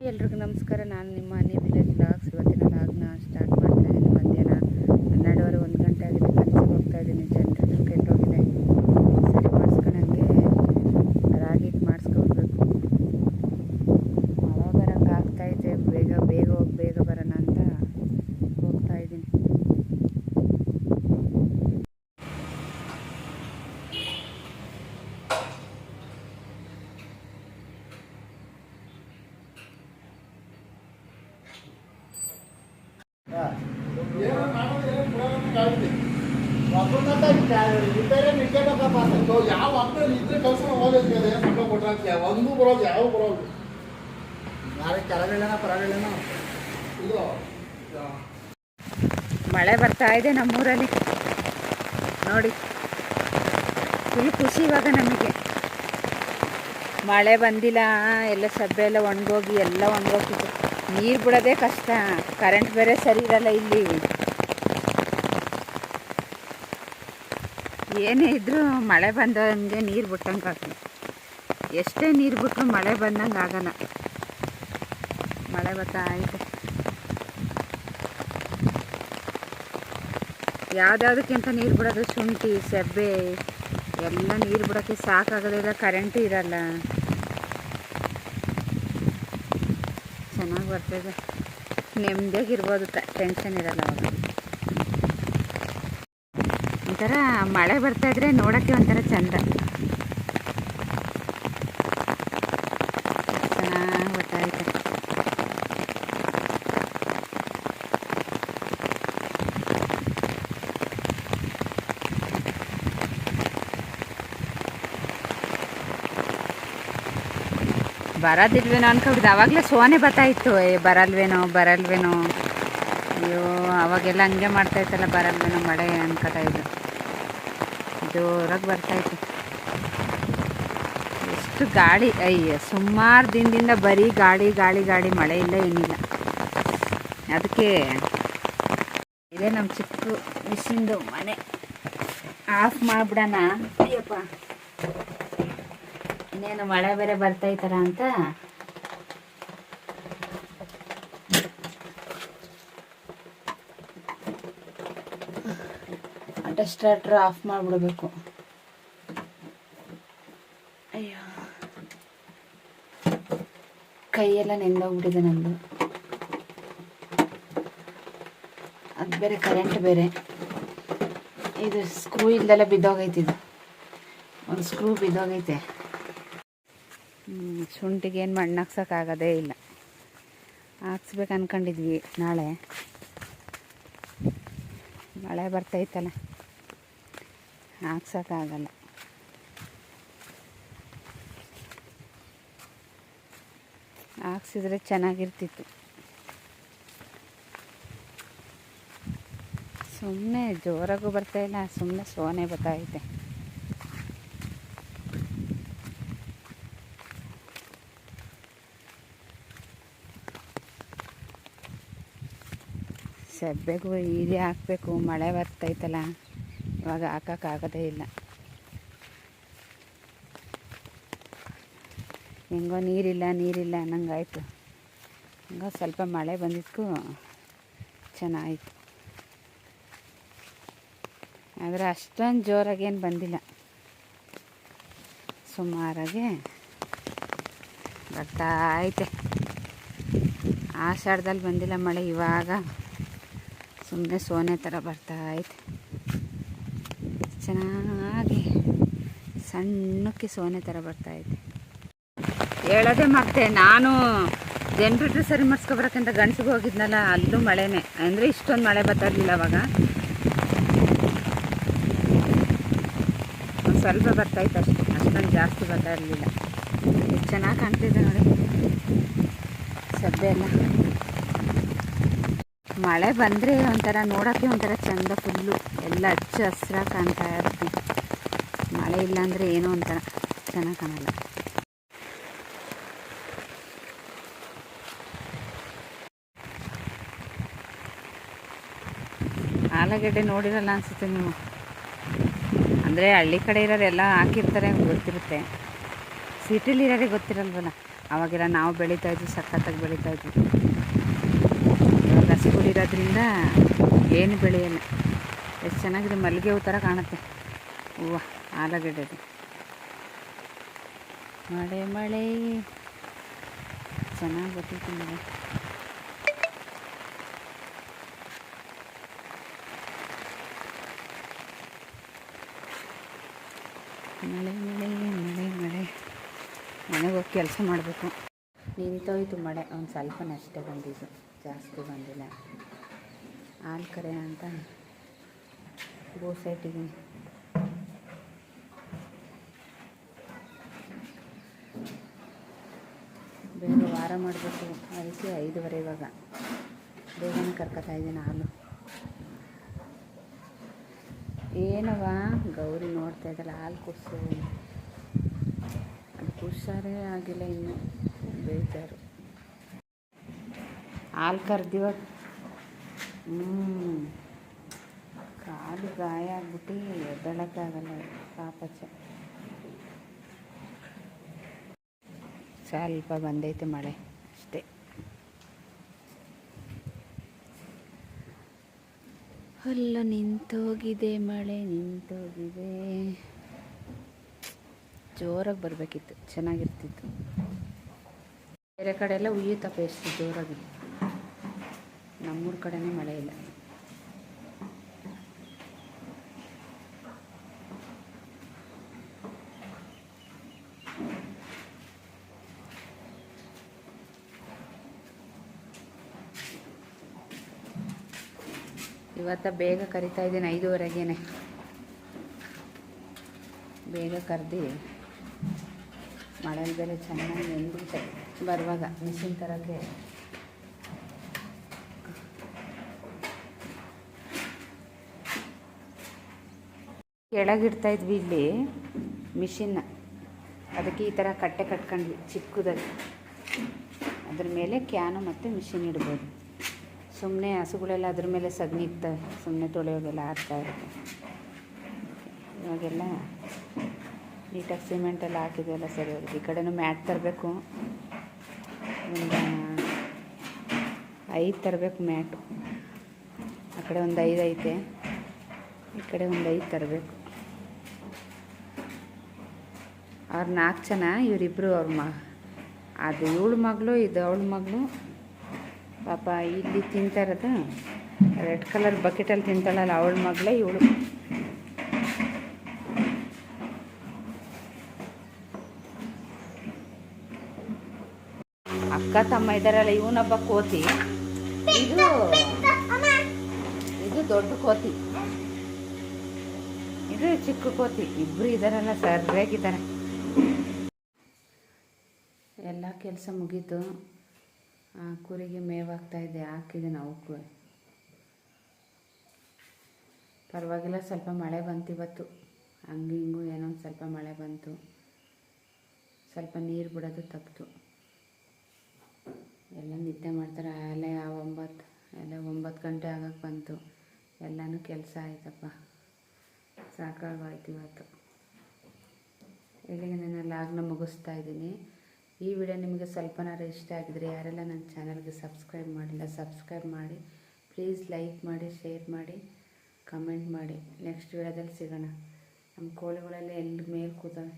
ಎಲ್ರಿಗೂ ನಮಸ್ಕಾರ. ನಾನು ನಿಮ್ಮ ಅನಿ ವಿಲೇಜ್ ಬ್ಲಾಗ್ಸ್. ಇವತ್ತಿನ ಲಾಗ್ನ ಸ್ಟಾರ್ಟ್ ಮಾಡ್ತಾ ಇದ್ದೀನಿ ಮಧ್ಯಾಹ್ನ ಹನ್ನೆರಡುವರೆ ಒಂದು ಗಂಟೆ ಆಗಿದೆ ಕನಸಿಗೆ ಹೋಗ್ತಾ ಇದ್ದೀನಿ ಜನರೇಟರ್ ಕೆಟ್ಟೋಗಿದೆ ಸರಿ ಮಾಡಿಸ್ಕೊಳಂಗೆ ರಾಗಿ ಹಿಟ್ಟು ಮಾಡಿಸ್ಕೊಬೇಕು ಮಳೆ ಬರೋಂಗೆ ಆಗ್ತಾಯಿದೆ ಬೇಗ ಬೇಗ ಹೋಗಿ ಬೇಗ ಬರೋಣ ಅಂತ ಹೋಗ್ತಾ ಇದ್ದೀನಿ ಯಾವ ಮಕ್ಕಳು ಇದ್ರೆ ಕೆಲಸ ಹೋಗೋದು ಸಂಬಳ ಕೊಟ್ಟಾಕ್ಯ ಒಂದು ಬರೋದು ಯಾವ ಬರೋದು. ನಾಳೆ ಇದು ಮಳೆ ಬರ್ತಾ ಇದೆ ನಮ್ಮೂರಲ್ಲಿ. ನೋಡಿ ಫುಲ್ ಖುಷಿ ಇವಾಗ ನಮಗೆ. ಮಳೆ ಬಂದಿಲ್ಲ ಎಲ್ಲ ಸಬ್ಬೆ ಎಲ್ಲ ಒಣಗೋಗಿ ಎಲ್ಲ ಒಣಗೋಗ್ತಿತ್ತು. ನೀರು ಬಿಡೋದೇ ಕಷ್ಟ. ಕರೆಂಟ್ ಬೇರೆ ಸರಿ ಇರಲ್ಲ ಇಲ್ಲಿ. ಏನೇ ಇದ್ರೂ ಮಳೆ ಬಂದಂಗೆ ನೀರು ಬಿಟ್ಟಂಗೆ ಆಗ್ತದೆ ಎಷ್ಟೇ ನೀರು ಬಿಟ್ಟರು ಮಳೆ ಬಂದಂಗೆ ಆಗಲ್ಲ. ಮಳೆ ಬರ್ತಾ ಐತೆ ಯಾವುದ್ಯಾವುದಕ್ಕಿಂತ ನೀರು ಬಿಡೋದು ಶುಂಠಿ, ಸೆಬ್ಬೆ, ಎಲ್ಲ ನೀರು ಬಿಡೋಕ್ಕೆ ಸಾಕಾಗೋದಿಲ್ಲ ಕರೆಂಟು ಇರಲ್ಲ. ಚೆನ್ನಾಗಿ ಬರ್ತದೆ. ನೆಮ್ಮದಿಯಾಗಿರ್ಬೋದು ಟೆನ್ಷನ್ ಇರಲ್ಲ ಅವಾಗ. ಒಂಥರ ಮಳೆ ಬರ್ತಾ ಇದ್ರೆ ನೋಡೋಕ್ಕೆ ಒಂಥರ ಚಂದ ಚೆನ್ನಾಗಿ ಗೊತ್ತಾಯ್ತು ಬರೋದಿಲ್ವೇನೋ ಅನ್ಕೊಂಡಿದ್ದೆ. ಅವಾಗಲೇ ಸೋನೆ ಬರ್ತಾಯಿತ್ತು. ಏ, ಬರಲ್ವೇನೋ ಬರಲ್ವೇನೋ. ಅಯ್ಯೋ, ಅವಾಗೆಲ್ಲ ಹಂಗೆ ಮಾಡ್ತಾ ಮಾಡ್ತಾಯಿತ್ತಲ್ಲ, ಬರಲ್ವೇನೋ ಮಳೆ ಅನ್ಕೋತಾ ಇದ್ದು. ಜೋರಾಗಿ ಬರ್ತಾಯಿತ್ತು. ಎಷ್ಟು ಗಾಳಿ, ಅಯ್ಯ, ಸುಮಾರು ದಿನದಿಂದ ಬರೀ ಗಾಳಿ ಗಾಳಿ ಗಾಳಿ, ಮಳೆ ಇಲ್ಲ, ಏನಿಲ್ಲ. ಅದಕ್ಕೆ ಇದೇ ನಮ್ಮ ಚಿಕ್ಕ ಮಿಷಿಂದು ಮನೆ ಆಫ್ ಮಾಡಿಬಿಡೋಣ. ಅಯ್ಯಪ್ಪ. ಇನ್ನೇನು ಮಳೆ ಬೇರೆ ಬರ್ತೈತರ ಅಂತ. ಆಟೋ ಸ್ಟಾರ್ಟ್ರ್ ಆಫ್ ಮಾಡಿಬಿಡ್ಬೇಕು. ಅಯ್ಯೋ. ಕೈಯೆಲ್ಲ ನೆಂದೋಗ್ಬಿಟ್ಟಿದೆ ನಂದು. ಅದು ಬೇರೆ ಕರೆಂಟ್ ಬೇರೆ. ಇದು ಸ್ಕ್ರೂ ಇಲ್ದೆಲ್ಲ ಬಿದ್ದೋಗೈತಿದು ಒಂದು ಸ್ಕ್ರೂ ಬಿದ್ದೋಗೈತೆ. ಶುಂಠಿಗೆ ಏನು ಮಣ್ಣು ಹಾಕ್ಸೋಕ್ಕಾಗೋದೇ ಇಲ್ಲ. ಹಾಕ್ಸ್ಬೇಕು ಅಂದ್ಕೊಂಡಿದ್ವಿ ನಾಳೆ. ಮಳೆ ಬರ್ತೈತಲ್ಲ. ಹಾಕ್ಸೋಕ್ಕಾಗಲ್ಲ ಹಾಕ್ಸಿದ್ರೆ ಚೆನ್ನಾಗಿರ್ತಿತ್ತು. ಸುಮ್ಮನೆ ಜೋರಾಗೂ ಬರ್ತಾಯಿಲ್ಲ ಸುಮ್ಮನೆ ಸೋನೆ ಬರ್ತಾಯಿದೆ ಸೆಬ್ಬೆಗೂ ಇದೇ ಹಾಕಬೇಕು, ಮಳೆ ಬರ್ತೈತಲ್ಲ, ಇವಾಗ ಹಾಕೋಕ್ಕಾಗೋದೇ ಇಲ್ಲ. ಹೆಂಗೋ ನೀರಿಲ್ಲ ನೀರಿಲ್ಲ ಅನ್ನಂಗಾಯ್ತು ಹಂಗೋ ಸ್ವಲ್ಪ ಮಳೆ ಬಂದಿದ್ದಕ್ಕೂ ಚೆನ್ನಾಗಿತ್ತು ಆದರೆ ಅಷ್ಟೊಂದು ಜೋರಾಗೇನು ಬಂದಿಲ್ಲ. ಸುಮಾರಾಗೆ ಬರ್ತಾ ಐತೆ. ಆಷಾಢದಲ್ಲಿ ಬಂದಿಲ್ಲ ಮಳೆ ಇವಾಗ. ಸುಮ್ಮನೆ ಸೋನೆ ಥರ ಬರ್ತಾ ಐತೆ. ಚೆನ್ನಾಗಿ ಸಣ್ಣಕ್ಕೆ ಸೋನೆ ಥರ ಬರ್ತಾ ಐತೆ. ಹೇಳೋದೇ ಮತ್ತೆ ನಾನು ಜನರೇಟ್ರ್ ಸರಿ ಮಾಡಿಸ್ಕೊಬರಕ್ಕಂತ ಗಂಡಸಿಗೆ ಹೋಗಿದ್ನಲ್ಲ, ಅಲ್ಲೂ ಮಳೆನೇ. ಅಂದರೆ ಇಷ್ಟೊಂದು ಮಳೆ ಬರ್ತಾ ಇರಲಿಲ್ಲ ಅವಾಗ. ಒಂದು ಸ್ವಲ್ಪ ಬರ್ತಾಯಿತ್ತು ಅಷ್ಟೇ. ಅಷ್ಟೊಂದು ಜಾಸ್ತಿ ಬರ್ತಾ ಇರಲಿಲ್ಲ. ಚೆನ್ನಾಗಿ ಕಾಣ್ತಿದೆ ನೋಡಿ. ಸದ್ಯ ಎಲ್ಲ. ಮಳೆ ಬಂದರೆ ಒಂಥರ ನೋಡೋಕ್ಕೆ ಒಂಥರ ಚಂದ ಫುಲ್ಲು ಎಲ್ಲ ಹಚ್ಚ ಹಸ್ರಾಗಿ ಕಾಣ್ತಾ ಇರ್ತೀವಿ ಮಳೆ ಇಲ್ಲಾಂದರೆ ಏನೋ ಒಂಥರ ಚೆನ್ನಾಗಿ ಕಾಣಲ್ಲ. ಆಲೂಗಡ್ಡೆ ನೋಡಿರಲ್ಲ ಅನಿಸುತ್ತೆ ನೀವು? ಅಂದರೆ ಹಳ್ಳಿ ಕಡೆ ಇರೋರೆಲ್ಲ ಹಾಕಿರ್ತಾರೆ ಗೊತ್ತಿರುತ್ತೆ. ಸಿಟಿಲಿರೋರಿಗೆ ಗೊತ್ತಿರಲ್ವಲ್ಲ? ಅವಾಗೆಲ್ಲ ನಾವು ಬೆಳೀತಾ ಇದ್ವಿ, ಸಖತ್ತಾಗಿ ಬೆಳೀತಾ ಇದ್ವಿ. ಇರೋದ್ರಿಂದ ಏನು ಬೆಳೆಯಲ್ಲ. ಎಷ್ಟು ಚೆನ್ನಾಗಿದೆ ಮಲ್ಲಿಗೆ ಹೂ ಥರ ಕಾಣುತ್ತೆ. ಹೂವು, ಆಲೂಗಡ್ಡೆದು. ಮಳೆ ಮಳೆ. ಚೆನ್ನಾಗಿ ಗೊತ್ತಿತ್ತು ಮಳೆ. ಮಳೆ ಮಳೆ ಮಳೆ ಮಳೆ. ಮನೆಗೆ ಹೋಗಿ ಕೆಲಸ ಮಾಡಬೇಕು. ನಿಂತೋಯ್ತು ಮಳೆ. ಒಂದು ಸ್ವಲ್ಪನೇ ಅಷ್ಟೇ ಬಂದಿದ್ದು. ಜಾಸ್ತಿ ಬಂದಿಲ್ಲ. ಹಾಲು ಕರೆ ಅಂತ ಗೋ ಇಟ್ಟಿದ್ದೀನಿ ಬೇಗ ವಾರ ಮಾಡಬೇಕು, ಅದಕ್ಕೆ ಐದುವರೆ ಇವಾಗ. ಬೇಗನೆ ಕರ್ಕೊತಾ ಇದ್ದೀನಿ ಹಾಲು. ಏನವ ಗೌರಿ ನೋಡ್ತಾ ಇದ್ದಲ್ಲ ಹಾಲು ಕುಸು ಅದು ಹುಷಾರೇ ಆಗಿಲ್ಲ ಇನ್ನು. ಬೇಜಾರು. ಹಾಲು ಕರ್ದಿವಾಗ ಹ್ಞೂ ಕಾಲು ಗಾಯ ಆಗ್ಬಿಟ್ಟು ಎದ್ದಳಕ್ಕಾಗಲ್ಲ ಪಾಪಚ್ಚ ಸ್ವಲ್ಪ ಬಂದೈತೆ ಮಳೆ, ಅಷ್ಟೇ. ಅಲ್ಲ ನಿಂತೋಗಿದೆ ಮಳೆ, ನಿಂತೋಗಿದೆ. ಜೋರಾಗಿ ಬರಬೇಕಿತ್ತು, ಚೆನ್ನಾಗಿರ್ತಿತ್ತು. ಬೇರೆ ಕಡೆ ಎಲ್ಲ ಉಯ್ಯುತ್ತಪ್ಪ ಎಷ್ಟು ಜೋರಾಗಿ. ನಮ್ಮೂರ ಕಡೆನೇ ಮಳೆ ಇಲ್ಲ. ಇವತ್ತ ಬೇಗ ಕರಿತಾ ಇದ್ದೀನಿ, ಐದುವರೆಗೇನೆ. ಬೇಗ ಕರೆದು ಮಳೆಯಲ್ಲಿ ಬೇರೆ ಚೆನ್ನಾಗಿ ನೆಂದಿರುತ್ತೆ ಬರುವಾಗ ಮಿಷಿನ್ ತರೋಕ್ಕೆ ಕೆಳಗಿಡ್ತಾ ಇದ್ವಿ ಇಲ್ಲಿ ಮಿಷಿನ್ನ ಅದಕ್ಕೆ ಈ ಥರ ಕಟ್ಟೆ ಕಟ್ಕೊಂಡ್ವಿ ಚಿಕ್ಕದಾಗಿ. ಅದ್ರ ಮೇಲೆ ಕ್ಯಾನು ಮತ್ತು ಮಿಷಿನ್ ಇಡ್ಬೋದು. ಸುಮ್ಮನೆ ಹಸುಗಳೆಲ್ಲ ಅದ್ರ ಮೇಲೆ ಸಗಣಿ ಇರ್ತವೆ ಸುಮ್ಮನೆ ತೊಳೆಯೋಗೆಲ್ಲ ಆಡ್ತಾ ಇರುತ್ತೆ. ಇವಾಗೆಲ್ಲ ನೀಟಾಗಿ ಸಿಮೆಂಟೆಲ್ಲ ಹಾಕಿದೆಲ್ಲ ಸರಿ ಹೋಗುತ್ತೆ. ಈ ಕಡೆನೂ ಮ್ಯಾಟ್ ತರಬೇಕು. ಒಂದು ಐದು ತರಬೇಕು ಮ್ಯಾಟು ಆ ಕಡೆ ಒಂದು ಐದು ಐತೆ. ಈ ಕಡೆ ಒಂದು ಐದು ತರಬೇಕು. ಅವ್ರು ನಾಲ್ಕು ಜನ ಇವರಿಬ್ಬರು ಅವ್ರ ಮ ಅದು ಇವಳು ಮಗಳು, ಇದು ಅವಳ ಮಗಳು. ಪಾಪ ಇಲ್ಲಿ ತಿಂತಾ ಇರೋದು ರೆಡ್ ಕಲರ್ ಬಕೆಟಲ್ಲಿ ತಿಂತಾಳಲ್ಲ ಅವಳ ಮಗಳೇ ಇವಳು. ಅಕ್ಕ ತಮ್ಮ ಇದ್ದಾರಲ್ಲ ಇವನೊಬ್ಬ ಕೋತಿ. ಇದು ಇದು ದೊಡ್ಡ ಕೋತಿ. ಇದು ಚಿಕ್ಕ ಕೋತಿ. ಇಬ್ಬರು ಇದ್ದಾರಲ್ಲ ಸರ್ಯಾಗಿದ್ದಾರೆ ಎಲ್ಲ ಕೆಲಸ ಮುಗೀತು. ಆ ಕುರಿಗೆ ಮೇವಾಗ್ತಾ ಇದೆ. ಹಾಕಿದೆ ಅವಕ್ಕೂ ಪರವಾಗಿಲ್ಲ, ಸ್ವಲ್ಪ ಮಳೆ ಬಂತು ಇವತ್ತು. ಹಂಗೆ ಹಿಂಗೂ ಏನೋ ಸ್ವಲ್ಪ ಮಳೆ ಬಂತು. ಸ್ವಲ್ಪ ನೀರು ಬಿಡೋದು ತಪ್ಪಿತು ಎಲ್ಲ ನಿದ್ದೆ ಮಾಡ್ತಾರೆ. ಅಲ್ಲೇ ಆ ಒಂಬತ್ತು ಎಲ್ಲ ಒಂಬತ್ತು ಗಂಟೆ ಆಗಕ್ಕೆ ಬಂತು. ಎಲ್ಲನೂ ಕೆಲಸ ಆಯ್ತಪ್ಪ. ಸಾಕಾಗೋಯ್ತು ಇವತ್ತು. ಇಲ್ಲಿಗೆ ನಾನು ಲಾಗ್ನ ಮುಗಿಸ್ತಾ ಇದ್ದೀನಿ. ಈ ವಿಡಿಯೋ ನಿಮಗೆ ಸ್ವಲ್ಪನಾರು ಇಷ್ಟ ಆಗಿದ್ರೆ ಯಾರೆಲ್ಲ ನನ್ನ ಚಾನಲ್ಗೆ ಸಬ್ಸ್ಕ್ರೈಬ್ ಮಾಡಿಲ್ಲ, ಸಬ್ಸ್ಕ್ರೈಬ್ ಮಾಡಿ. ಪ್ಲೀಸ್ ಲೈಕ್ ಮಾಡಿ, ಶೇರ್ ಮಾಡಿ, ಕಮೆಂಟ್ ಮಾಡಿ. ನೆಕ್ಸ್ಟ್ ವಿಡಿಯೋದಲ್ಲಿ ಸಿಗೋಣ. ನಮ್ಮ ಕೋಳಿಗಳೆಲ್ಲ ಎಲ್ಲಿ ಮೇಲೆ ಕೂತವೆ?